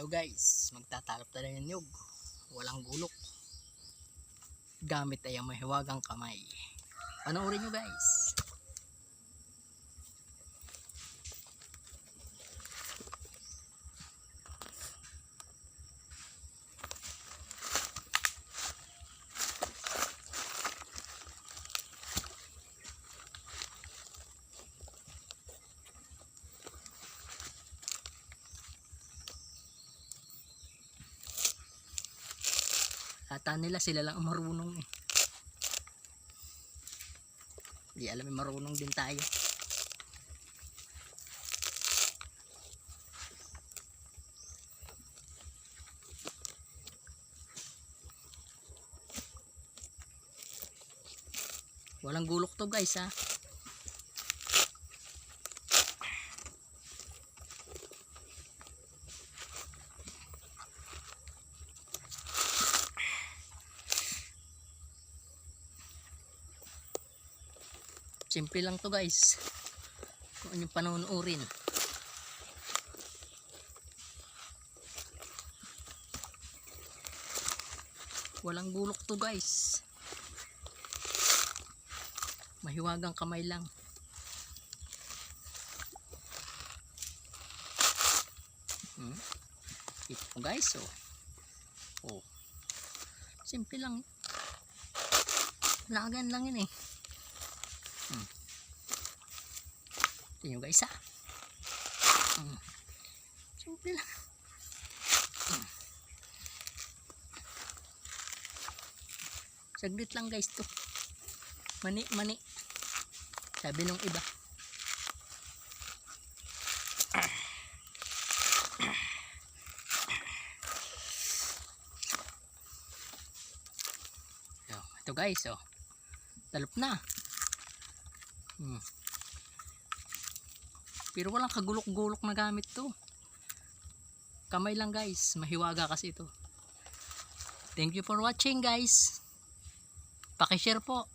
Hello guys, magtatalop tayo ng nyug. Walang gulok. Gamit ay ang mahiwagang kamay. Panoorin nyo guys. Ata nila sila lang ang marunong eh. Di alam eh, marunong din tayo. Walang gulok to guys ha. Simple lang to guys. Kung yung panunurin. Walang gulok to guys. Mahiwagang kamay lang. Hmm? Ito po guys oh. Oh. Simple lang. Lagan lang yun eh. Ito nyo guys ah. Mm. Simple lang. Mm. Saglit lang guys to. Mani, mani. Sabi nung iba. Yo, ito guys oh. Talop na. Pero walang kagulok-gulok na gamit to. Kamay lang guys. Mahiwaga kasi ito. Thank you for watching guys. Pakishare po.